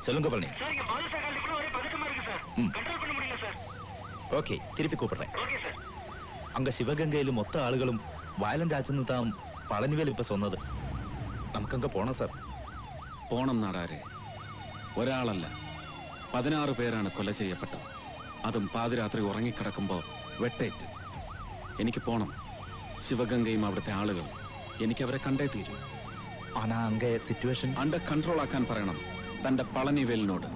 சொல்லுங்க பழனி சார் இங்க பாலு ஒரே இருக்கு சார். கண்ட்ரோல் பண்ண முடியல சார். ഓക്കെ തിരുപ്പി കൂപ്പറേ അങ്ങ് ശിവഗംഗയിലും മൊത്ത ആളുകളും വയലൻ രാജെന്ന് താം പളനിവേൽ ഇപ്പൊ സ്വന്നത് നമുക്കങ്ങ പോണം സാർ പോണം നാടാരെ ഒരാളല്ല പതിനാറ് പേരാണ് കൊല ചെയ്യപ്പെട്ടത് അതും പാതിരാത്രി ഉറങ്ങിക്കിടക്കുമ്പോൾ വെട്ടേറ്റ് എനിക്ക് പോണം ശിവഗംഗയും അവിടുത്തെ ആളുകൾ എനിക്ക് അവരെ കണ്ടേ തീരൂ ആനാ അങ്ങേ സിറ്റുവേഷൻ അണ്ടർ കൺട്രോൾ ആക്കാൻ പറയണം. തന്റെ പളനിവേലിനോട്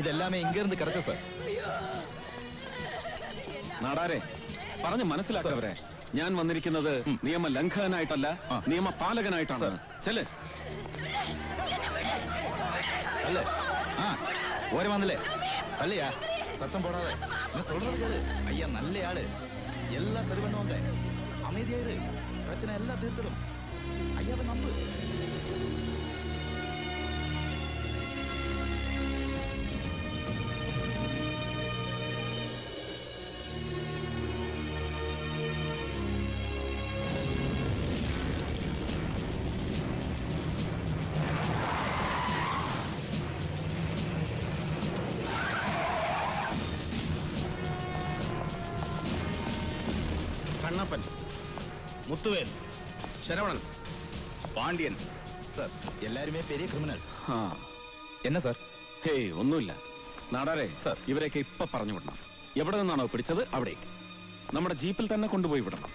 ഇതെല്ലാമേ ഇംഗിർന്ന് കിടച്ച സർ. നാടാരെ പറഞ്ഞു മനസ്സിലാക്കവരെ. ഞാൻ വന്നിരിക്കുന്നത് നിയമ ലംഘകനായിട്ടല്ല നിയമ പാലകനായിട്ടാണ്. ചെൽ അല്ലേ? ആ ഓരോ വന്നില്ലേ? അല്ലയാ സത്യം പോടാതെ. അയ്യ சொல்றது എല്ലാ ஐயா நல்ல പ്രച്ചന എല്ലാ சரி பண்ணுவாங்க നമ്പ്. മുത്തുവേൽ. ശരവണൻ. പാണ്ഡ്യൻ. സർ എല്ലാരുമേ പെരിയ ക്രിമിനൽ എന്നാ സാർ? ഹേയ് ഒന്നുമില്ല. നാടാരെ സർ. ഇവരെയൊക്കെ ഇപ്പൊ പറഞ്ഞു വിടണം. എവിടെ നിന്നാണോ പിടിച്ചത്? അവിടേക്ക്. നമ്മുടെ ജീപ്പിൽ തന്നെ കൊണ്ടുപോയി വിടണം.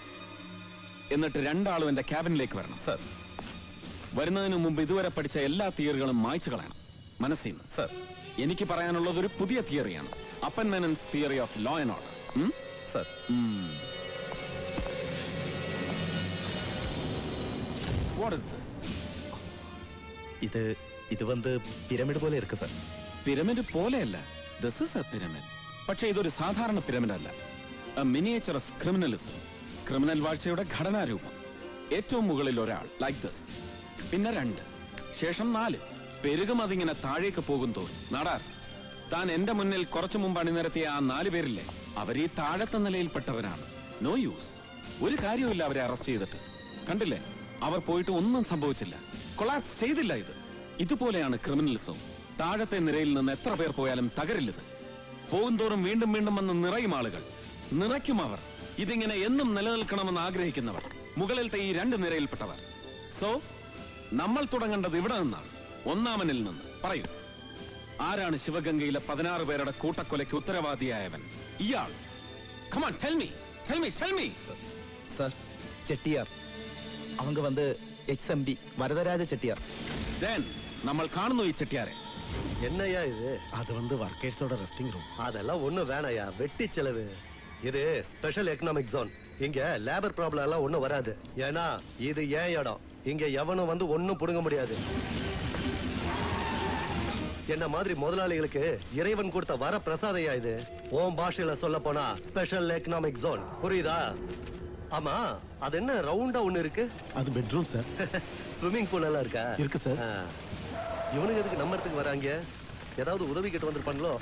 എന്നിട്ട് രണ്ടാളും എന്റെ ക്യാബിനിലേക്ക് വരണം. സർ. വരുന്നതിന് മുമ്പ് ഇതുവരെ പഠിച്ച എല്ലാ തിയറികളും മായ്ച്ചു കളയണം. മനസ്സിൽ സർ. എനിക്ക് പറയാനുള്ളത് ഒരു പുതിയ തിയറിയാണ്. Appan Menon's theory of law and order sir. What is this? இது இது வந்து പിരമിഡ് പോലെ இருக்கு സർ. പിരമിഡ് പോലെയല്ല. ദിസ് ഇസ് എ പിരമിഡ് പക്ഷേ ഇതൊരു സാധാരണ പിരമിഡ് അല്ല. A miniature of criminalism criminal വാഴ്ചയുടെ ഘടനാരൂപം. ഏറ്റവും മുകളിൽ ഒരാൾ ലൈക്ക് ദിസ് പിന്നെ രണ്ട്. ശേഷം നാല്. പെരുകും അതിങ്ങനെ താഴേക്ക് പോകും തോന്നി നടാർ. താൻ എന്റെ മുന്നിൽ കുറച്ചു മുമ്പ് അണിനിരത്തിയ ആ നാല് പേരില്ലേ? അവർ ഈ താഴത്തെ നിലയിൽപ്പെട്ടവരാണ്. നോ യൂസ് ഒരു കാര്യമില്ല അവരെ അറസ്റ്റ് ചെയ്തിട്ട്. കണ്ടില്ലേ? അവർ പോയിട്ട് ഒന്നും സംഭവിച്ചില്ല. കൊളാപ്സ് ചെയ്തില്ല ഇത്. ഇതുപോലെയാണ് ക്രിമിനലിസം. താഴത്തെ നിരയിൽ നിന്ന് എത്ര പേർ പോയാലും തകരില്ലത്. പോകുന്തോറും വീണ്ടും വീണ്ടും വന്ന് നിറയും ആളുകൾ. നിറയ്ക്കും അവർ. ഇതിങ്ങനെ എന്നും നിലനിൽക്കണമെന്ന് ആഗ്രഹിക്കുന്നവർ. മുകളിലത്തെ ഈ രണ്ട് നിരയിൽപ്പെട്ടവർ. സോ നമ്മൾ തുടങ്ങേണ്ടത് ഇവിടെ നിന്നാണ്. ഒന്നാമനിൽ നിന്ന്. പറയൂ. ആരാണ് ശിവഗംഗയിലെ പതിനാറ് പേരുടെ കൂട്ടക്കൊലയ്ക്ക് ഉത്തരവാദിയായവൻ? ഇയാൾ. Tell me tell me tell me sir Chettiar அவங்க வந்து ex MP Varadaraja Chettiar then നമ്മൾ കാണുന്നു ഈ ചെട്ടിയാരെ என்னையா இது அது வந்து ஒர்க்கர்ஸோட ரெஸ்டிங் ரூம் அதெல்லாம் ஒண்ணும் வேணாயா வெட்டி செலவு இது ஸ்பெஷல் எக்கனாமிக் ஜோன் இங்க லேபர் ப்ராப்ளம் எல்லாம் ஒண்ணும் வராது ஏன்னா இது ஏன் இடம் இங்க எவனும் வந்து ஒண்ணும் புடுங்க முடியாது என்ன மாதிரி முதலாளிகளுக்கு இறைவன் கொடுத்த வர பிரசாதையா இது ஓம் பாஷையில சொல்ல போனா ஸ்பெஷல் எக்கனாமிக் ஜோன் புரியுதா ஆமா அது என்ன ரவுண்டா ஒண்ணு இருக்கு? அது பெட்ரூம் சார் ஸ்விம்மிங் பூல் எல்லாம் இருக்கா? இருக்கு சார் இவனுக்கு எதுக்கு நம்ம இடத்துக்கு வராங்க? ஏதாவது உதவி கிட்ட வந்திருப்பாங்களோ?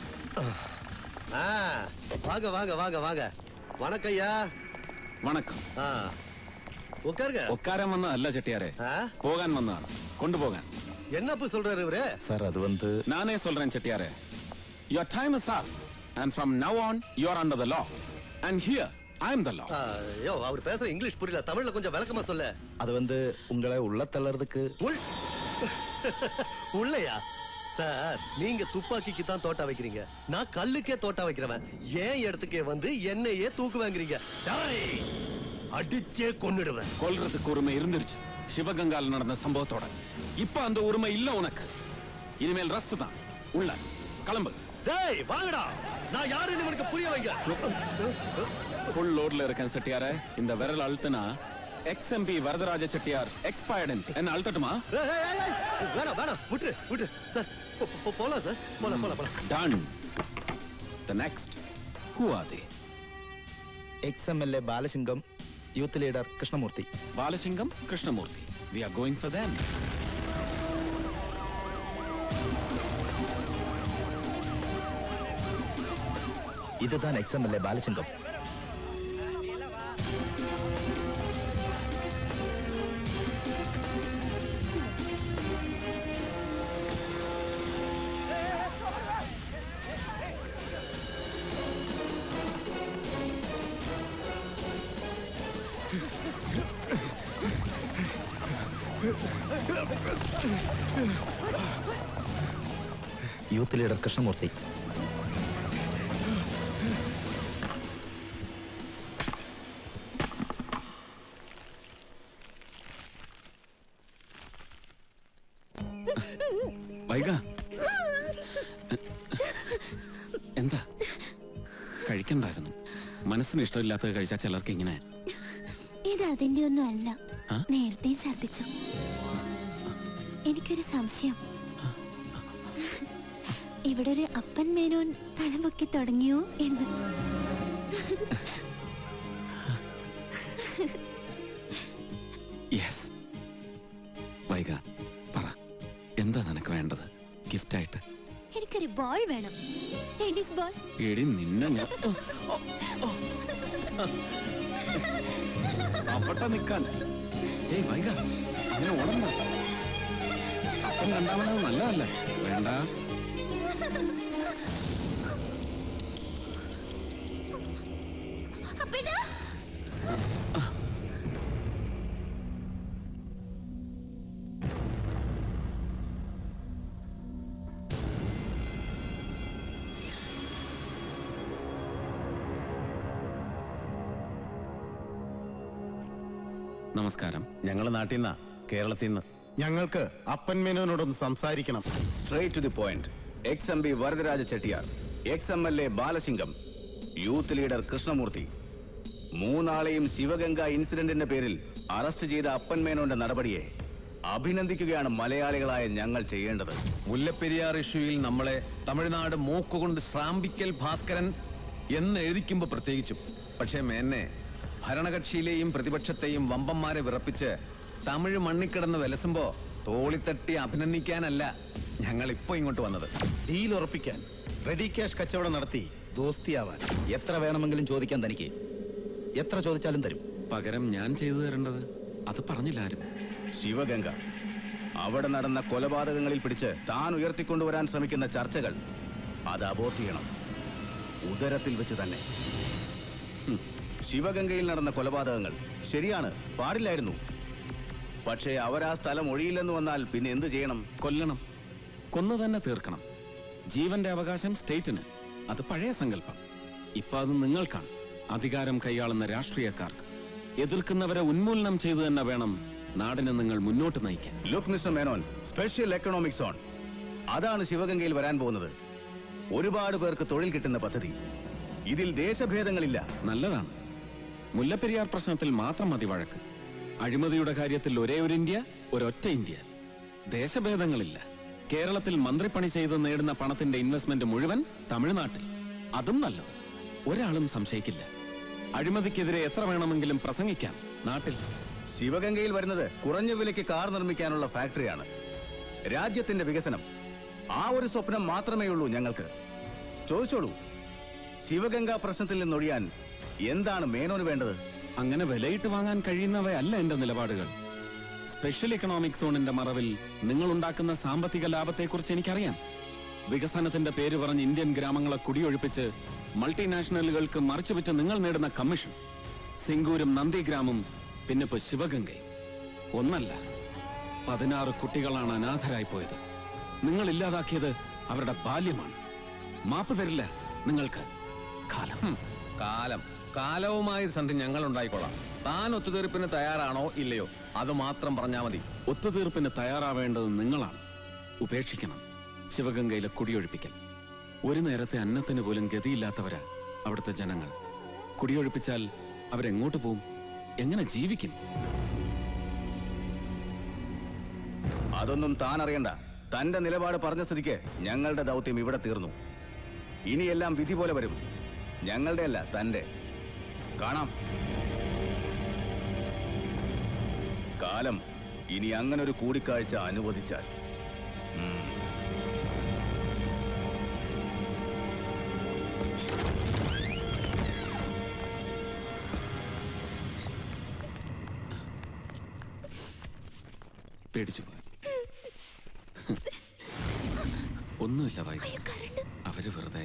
வாங்க வாங்க வாங்க வாங்க. வணக்கம் ஐயா. வணக்கம். ஆ. உட்காருங்க. உட்காரம் வந்தா அல்ல செட்டியாரே. போகான் வந்தான். கொண்டு போகான் என்ன போய் சொல்றாரு இவரு? சார் அது வந்து நானே சொல்றேன் செட்டியாரே. Your time is up and from now on you under the law and here I am the law. ஆ, யோ அவர் பேசுற இங்கிலீஷ் புரியல. தமிழ்ல கொஞ்சம் விளக்கமா சொல்ல. அது வந்து உங்களை உள்ள தள்ளறதுக்கு. உள். உள்ளயா? சார் நீங்க துப்பாக்கிக்கு தான் தோட்டா வைக்கிறீங்க. நான் கல்லுக்கே தோட்டா வைக்கிறவன். ஏன் இடத்துக்கே வந்து என்னையே தூக்கு வாங்குறீங்க டேய், அடிச்சே கொன்னுடுவேன். கொல்றதுக்கு உரிமை இருந்துருச்சு. சிவகங்கால நடந்த சம்பவத்தோட. இப்ப அந்த உரிமை இல்ல உனக்கு. இனிமேல் ரஸ்து தான். உள்ள கிளம்பு. டேய் வாங்கடா. நான் யாருன்னு இவனுக்கு புரிய வைங்க. ஃபுல் லோட்ல இருக்கேன் செட்டியார. இந்த விரல் அழுத்துனா எக்ஸ்எம்பி வரதராஜ செட்டியார் எக்ஸ்பயர்டன் என்ன அழுத்தட்டுமா? வேணாம் வேணாம். விட்டு விட்டு சார் போலாம் சார். போலாம் போலாம் போலாம். Done the next who are they ex MLA Balasingam youth leader Krishnamoorthy Balasingam Krishnamoorthy we are going for them இதுதான் ex MLA Balasingam youth leader Krishnamoorthy. Vaika എന്താ? കഴിക്കണ്ടായിരുന്നു. മനസ്സിന് ഇഷ്ടമില്ലാത്തത് കഴിച്ചാൽ ചിലർക്ക് ഇങ്ങനെ ഇത് അതിന്റെ ഒന്നും അല്ല. നേരത്തെ ഛർദിച്ചു എനിക്കൊരു സംശയം. ഇവിടെ ഒരു അപ്പൻ മേനോൻ തലമുക്കി തുടങ്ങിയോ എന്ന്. യെസ് വൈക പറ. എന്താ നിനക്ക് വേണ്ടത്? ഗിഫ്റ്റായിട്ട് എനിക്കൊരു ബോൾ വേണം. ടെന്നീസ് ബോൾ എടി നിന്നെ ഞാൻ അവിടെ നിക്കാൻ ഏയ് വൈക അങ്ങനെ ഓടണ്ട. അപ്പം രണ്ടാമത് നല്ലതല്ല? വേണ്ട. നമസ്കാരം. ഞങ്ങൾ നാട്ടിൽ നിന്നാ കേരളത്തിൽ നിന്ന്. ഞങ്ങൾക്ക് അപ്പൻ മേനോനോടൊന്ന് സംസാരിക്കണം. Straight to the point ex M P Varadaraja Chettiar. Ex M L A Balasingam youth leader Krishnamoorthy. മൂന്നാളെയും Sivaganga ഇൻസിഡന്റിന്റെ പേരിൽ അറസ്റ്റ് ചെയ്ത അപ്പൻ മേനോന്റെ നടപടിയെ അഭിനന്ദിക്കുകയാണ് മലയാളികളായ ഞങ്ങൾ ചെയ്യേണ്ടത്. മുല്ലപ്പെരിയാർ ഇഷ്യൂയിൽ നമ്മളെ തമിഴ്നാട് മൂക്കുകൊണ്ട് ശ്രാമ്പിക്കൽ ഭാസ്കരൻ എന്ന് എഴുതിക്കുമ്പോ പ്രത്യേകിച്ചും. പക്ഷേ മേന്നെ ഭരണകക്ഷിയിലെയും പ്രതിപക്ഷത്തെയും വമ്പന്മാരെ വിറപ്പിച്ച് തമിഴ് മണ്ണിക്കിടന്ന് വിലസുമ്പോ തോളിത്തട്ടി അഭിനന്ദിക്കാനല്ല ഞങ്ങൾ ഇപ്പൊ ഇങ്ങോട്ട് വന്നത്. ഡീൽ ഉറപ്പിക്കാൻ റെഡി ക്യാഷ് കച്ചവടം നടത്തി ദോസ്തിയാവാൻ. എത്ര വേണമെങ്കിലും ചോദിക്കാൻ തനിക്ക്. എത്ര ചോദിച്ചാലും തരും. പകരം ഞാൻ ചെയ്തു തരേണ്ടത് അത് പറഞ്ഞില്ല ആരും. ശിവഗംഗ അവിടെ നടന്ന കൊലപാതകങ്ങളിൽ പിടിച്ച് താൻ ഉയർത്തിക്കൊണ്ടുവരാൻ ശ്രമിക്കുന്ന ചർച്ചകൾ അത് അബോർട്ട് ചെയ്യണം. ഉദരത്തിൽ വെച്ച് തന്നെ. ഹും. ശിവഗംഗയിൽ നടന്ന കൊലപാതകങ്ങൾ ശരിയാണ് പാടില്ലായിരുന്നു. പക്ഷേ അവരാ സ്ഥലം ഒഴിയില്ലെന്ന് വന്നാൽ പിന്നെ എന്ത് ചെയ്യണം? കൊല്ലണം. കൊന്നു തന്നെ തീർക്കണം. ജീവന്റെ അവകാശം സ്റ്റേറ്റിന്. അത് പഴയ സങ്കല്പം. ഇപ്പൊ അത് നിങ്ങൾക്കാണ്. അധികാരം കൈയാളുന്ന രാഷ്ട്രീയക്കാർക്ക്. എതിർക്കുന്നവരെ ഉന്മൂലനം ചെയ്തു തന്നെ വേണം നാടിനെ നിങ്ങൾ മുന്നോട്ട് നയിക്കാൻ. Look mister Menon special economic zone അതാണ് ശിവഗംഗയിൽ വരാൻ പോകുന്നത്. ഒരുപാട് പേർക്ക് തൊഴിൽ കിട്ടുന്ന പദ്ധതി. ഇതിൽ ദേശഭേദങ്ങളില്ല. നല്ലതാണ്. മുല്ലപ്പെരിയാർ പ്രശ്നത്തിൽ മാത്രം മതി വഴക്ക്. അഴിമതിയുടെ കാര്യത്തിൽ ഒരേ ഒരു ഇന്ത്യ ഒരൊറ്റ ഇന്ത്യ. ദേശഭേദങ്ങളില്ല. കേരളത്തിൽ മന്ത്രിപ്പണി ചെയ്ത് നേടുന്ന പണത്തിന്റെ ഇൻവെസ്റ്റ്മെന്റ് മുഴുവൻ തമിഴ്നാട്ടിൽ. അതും നല്ലത്. ഒരാളും സംശയിക്കില്ല. അഴിമതിക്കെതിരെ എത്ര വേണമെങ്കിലും പ്രസംഗിക്കാം. നാട്ടിൽ. ശിവഗംഗയിൽ വരുന്നത് കുറഞ്ഞ വിലയ്ക്ക് കാർ നിർമ്മിക്കാനുള്ള ഫാക്ടറിയാണ്. രാജ്യത്തിന്റെ വികസനം. ആ ഒരു സ്വപ്നം മാത്രമേ ഉള്ളൂ ഞങ്ങൾക്ക്. ചോദിച്ചോളൂ. ശിവഗംഗ പ്രശ്നത്തിൽ നിന്നൊഴിയാൻ എന്താണ് മേനോന് വേണ്ടത്? അങ്ങനെ വിലയിട്ട് വാങ്ങാൻ കഴിയുന്നവയല്ല എന്റെ നിലപാടുകൾ. സ്പെഷ്യൽ ഇക്കണോമിക് സോണിന്റെ മറവിൽ നിങ്ങൾ ഉണ്ടാക്കുന്ന സാമ്പത്തിക ലാഭത്തെക്കുറിച്ച് എനിക്കറിയാം. വികസനത്തിന്റെ പേര് പറഞ്ഞ് ഇന്ത്യൻ ഗ്രാമങ്ങളെ കുടിയൊഴിപ്പിച്ച് മൾട്ടിനാഷണലുകൾക്ക് മറിച്ചുവിറ്റ് നിങ്ങൾ നേടുന്ന കമ്മീഷൻ സിംഗൂരും നന്ദിഗ്രാമും പിന്നിപ്പോ ശിവഗംഗയും. ഒന്നല്ല പതിനാറ് കുട്ടികളാണ് അനാഥരായി പോയത്. നിങ്ങൾ ഇല്ലാതാക്കിയത് അവരുടെ ബാല്യമാണ്. മാപ്പ് തരില്ല നിങ്ങൾക്ക്. കാലം. കാലം. കാലവുമായി സന്ധി ഞങ്ങൾ ഉണ്ടായിക്കൊള്ളാം താൻ ഒത്തുതീർപ്പിന് തയ്യാറാണോ ഇല്ലയോ? അത് മാത്രം പറഞ്ഞാൽ മതി. ഒത്തുതീർപ്പിന് തയ്യാറാവേണ്ടത് നിങ്ങളാണ്. ഉപേക്ഷിക്കണം. ശിവഗംഗയിലെ കുടിയൊഴിപ്പിക്കൽ. ഒരു നേരത്തെ അന്നത്തിന് പോലും ഗതിയില്ലാത്തവരാ അവിടുത്തെ ജനങ്ങൾ. കുടിയൊഴിപ്പിച്ചാൽ അവരെങ്ങോട്ട് പോവും? എങ്ങനെ ജീവിക്കും? അതൊന്നും താൻ അറിയണ്ട. തന്റെ നിലപാട് പറഞ്ഞ സ്ഥിതിക്ക് ഞങ്ങളുടെ ദൗത്യം ഇവിടെ തീർന്നു. ഇനിയെല്ലാം വിധി പോലെ വരും. ഞങ്ങളുടെ അല്ല തന്റെ. കാണാം. കാലം ഇനി അങ്ങനെ ഒരു കൂടിക്കാഴ്ച അനുവദിച്ചാൽ. പേടിച്ചു പോയി ഒന്നുമില്ല വൈകി അവർ വെറുതെ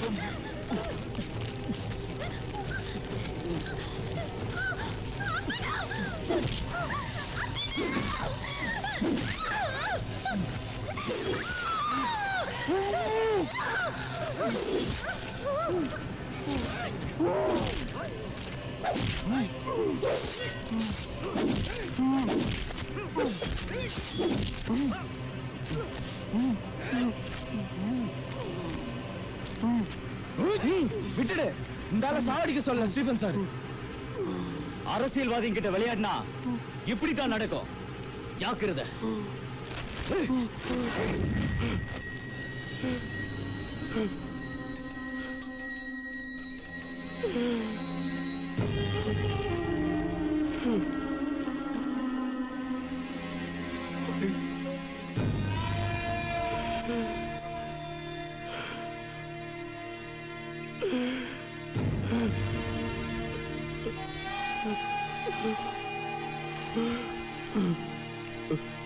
Come here. ஆளை சாவடிக்க சொல்ல ஸ்டீஃபன் சார். அரசியல்வாதி கிட்ட விளையாடினா இப்படித்தான் நடக்கும். ஜாக்கிரதை. Ugh.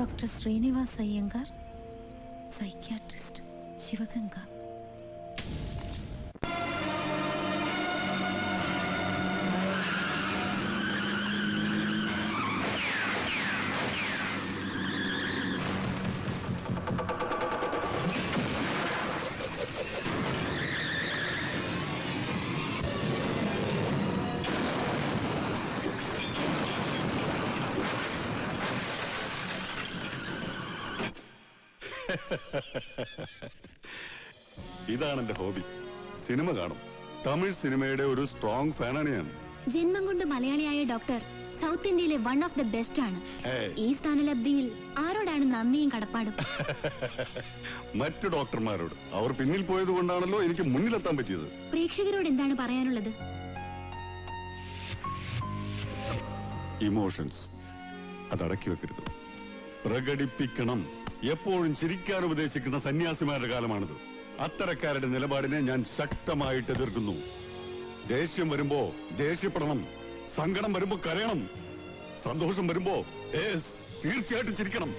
Doctor Srinivas Iyengar psychiatrist Sivaganga. ഇതാണ് എന്റെ ഹോബി. സിനിമ കാണും. തമിഴ് സിനിമയുടെ ഒരു സ്ട്രോങ് ഫാനാണ് ഞാൻ. ജന്മം കൊണ്ട് മലയാളിയായ ഡോക്ടർ സൗത്ത് ഇന്ത്യയിലെ വൺ ഓഫ് ദ ബെസ്റ്റ് ആണ്. ഈ സ്ഥാനലബ്ധിയിൽ ആരോടാണ് നന്ദിയും കടപ്പാടും? മറ്റു ഡോക്ടർമാരോട് അവർ പിന്നിൽ പോയത് കൊണ്ടാണല്ലോ എനിക്ക് മുന്നിലെത്താൻ പറ്റിയത്. പ്രേക്ഷകരോട് എന്താണ് പറയാനുള്ളത്? ഇമോഷൻസ് അതടക്കി വെക്കരുത്. പ്രകടിപ്പിക്കണം. എപ്പോഴും ചിരിക്കാൻ ഉപദേശിക്കുന്ന സന്യാസിമാരുടെ കാലമാണിത്. അത്തരക്കാരുടെ നിലപാടിനെ ഞാൻ ശക്തമായിട്ട് എതിർക്കുന്നു. ദേഷ്യം വരുമ്പോ ദേഷ്യപ്പെടണം. സങ്കടം വരുമ്പോ കരയണം. സന്തോഷം വരുമ്പോ തീർച്ചയായിട്ടും ചിരിക്കണം.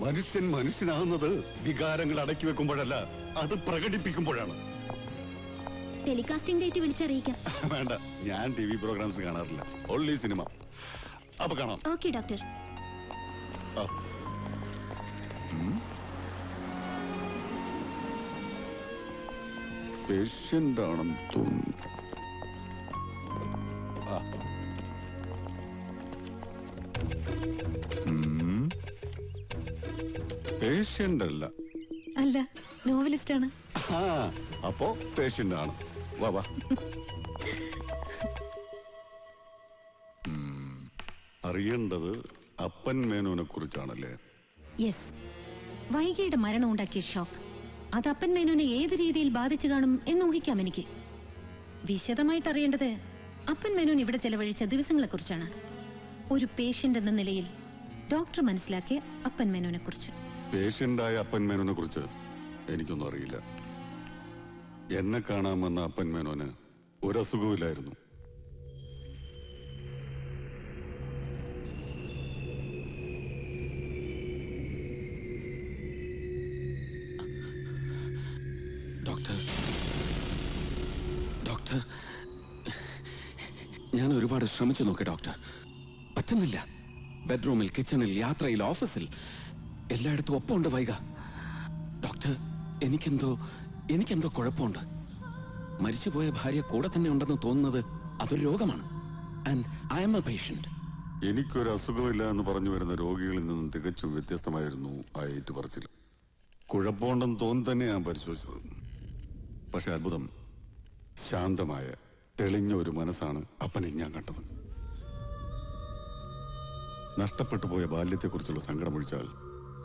മനുഷ്യൻ മനുഷ്യനാകുന്നത് വികാരങ്ങൾ അടക്കി വെക്കുമ്പോഴല്ല അത് പ്രകടിപ്പിക്കുമ്പോഴാണ്. ടെലികാസ്റ്റിംഗ് ഡേറ്റ് വിളിച്ചറിയിക്കാം. വേണ്ട ഞാൻ ടി വി പ്രോഗ്രാംസ് കാണാറില്ല. Only cinema. അപ്പൊ കാണാം. Okay doctor. പേഷ്യന്റ് ആണെന്ന് തോന്നുന്നു അല്ല അല്ല നോവലിസ്റ്റ് ആണ് ആ അപ്പോ ആണ് വാ. അറിയേണ്ടത് അപ്പൻ മേനോനെ കുറിച്ചാണല്ലേ യെസ് വൈകിയുടെ മരണം ഉണ്ടാക്കിയ ഷോക്ക്. അത് അപ്പൻ മേനോനെ ഏത് രീതിയിൽ ബാധിച്ചു കാണും എന്ന് ഊഹിക്കാം എനിക്ക്. വിശദമായിട്ട് അറിയേണ്ടത് അപ്പൻ മേനോൻ ഇവിടെ ചെലവഴിച്ച ദിവസങ്ങളെ കുറിച്ചാണ് ഒരു പേഷ്യന്റ് എന്ന നിലയിൽ ഡോക്ടർ മനസ്സിലാക്കിയ അപ്പൻ മേനോനെ കുറിച്ച് പേഷ്യന്റായ അപ്പൻ മേനോനെ കുറിച്ച് എനിക്കൊന്നും അറിയില്ല. എന്നെ കാണാമെന്ന അപ്പൻ മേനോന് ഒരസുഖമില്ലായിരുന്നു ഡോക്ടർ ഒരുപാട് ശ്രമിച്ചു നോക്കി ഡോക്ടർ. പറ്റുന്നില്ല. ബെഡ്റൂമിൽ കിച്ചണിൽ യാത്രയിൽ ഓഫീസിൽ. എല്ലായിടത്തും ഒപ്പമുണ്ട് വൈക ഡോക്ടർ എനിക്കെന്തോ എനിക്കെന്തോ കുഴപ്പമുണ്ട്. മരിച്ചുപോയ ഭാര്യ കൂടെ തന്നെ ഉണ്ടെന്ന് തോന്നുന്നത് അതൊരു രോഗമാണ്. എനിക്കൊരു അസുഖമില്ല എന്ന് പറഞ്ഞു വരുന്ന രോഗികളിൽ നിന്നും തികച്ചും വ്യത്യസ്തമായിരുന്നു ആ ഏറ്റുപറച്ചിൽ. കുഴപ്പമുണ്ടെന്ന് തോന്നി തന്നെ ഞാൻ പരിശോധിച്ചത്. പക്ഷെ അത്ഭുതം ശാന്തമായ തെളിഞ്ഞ ഒരു മനസ്സാണ് അപ്പനെ ഞാൻ കണ്ടത്. നഷ്ടപ്പെട്ടു പോയ ബാല്യത്തെക്കുറിച്ചുള്ള സങ്കടമൊഴിച്ചാൽ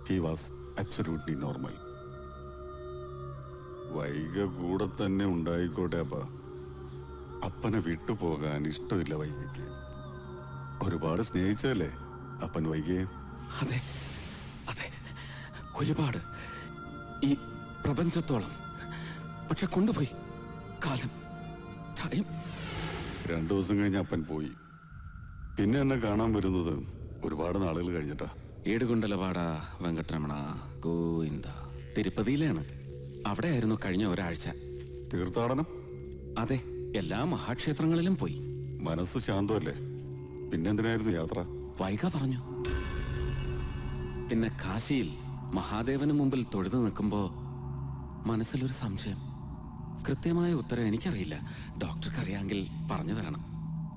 he was absolutely normal Vaika കൂടെ തന്നെ ഉണ്ടായിക്കോട്ടെ അപ്പ. അപ്പനെ വിട്ടുപോകാൻ ഇഷ്ടമില്ല വൈകയ്ക്ക് ഒരുപാട് സ്നേഹിച്ചല്ലേ അപ്പൻ വൈകിയെ? അതെ അതെ. ഒരുപാട്. ഈ പ്രപഞ്ചത്തോളം. പക്ഷെ കൊണ്ടുപോയി. കാലം. ടൈം. രണ്ടു ദിവസം കഴിഞ്ഞ് അപ്പൻ പോയി. പിന്നെ എന്നെ കാണാൻ വരുന്നത് ഒരുപാട് നാളുകൾ കഴിഞ്ഞിട്ടാ. ഏടുകൊണ്ടലവാട വെങ്കട്ടരമണ ഗോവിന്ദ. തിരുപ്പതിയിലാണ്. അവിടെ ആയിരുന്നു കഴിഞ്ഞ ഒരാഴ്ച. തീർത്ഥാടനം? അതെ എല്ലാ മഹാക്ഷേത്രങ്ങളിലും പോയി. മനസ്സ് ശാന്തമല്ലേ? പിന്നെന്തിനായിരുന്നു യാത്ര? വൈക പറഞ്ഞു. പിന്നെ കാശിയിൽ മഹാദേവന് മുമ്പിൽ തൊഴുതു നിൽക്കുമ്പോ മനസ്സിലൊരു സംശയം. കൃത്യമായ ഉത്തരം എനിക്കറിയില്ല. ഡോക്ടർക്ക് അറിയാമെങ്കിൽ പറഞ്ഞു തരണം.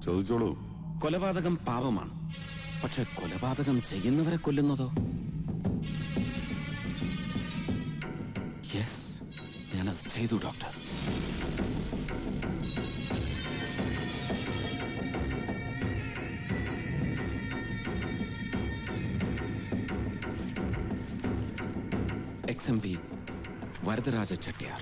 ചോദിച്ചോളൂ. കൊലപാതകം പാപമാണ്. പക്ഷെ കൊലപാതകം ചെയ്യുന്നവരെ കൊല്ലുന്നതോ? യെസ് ഞാനത് ചെയ്തു doctor. Ex M P Varadaraja Chettiar.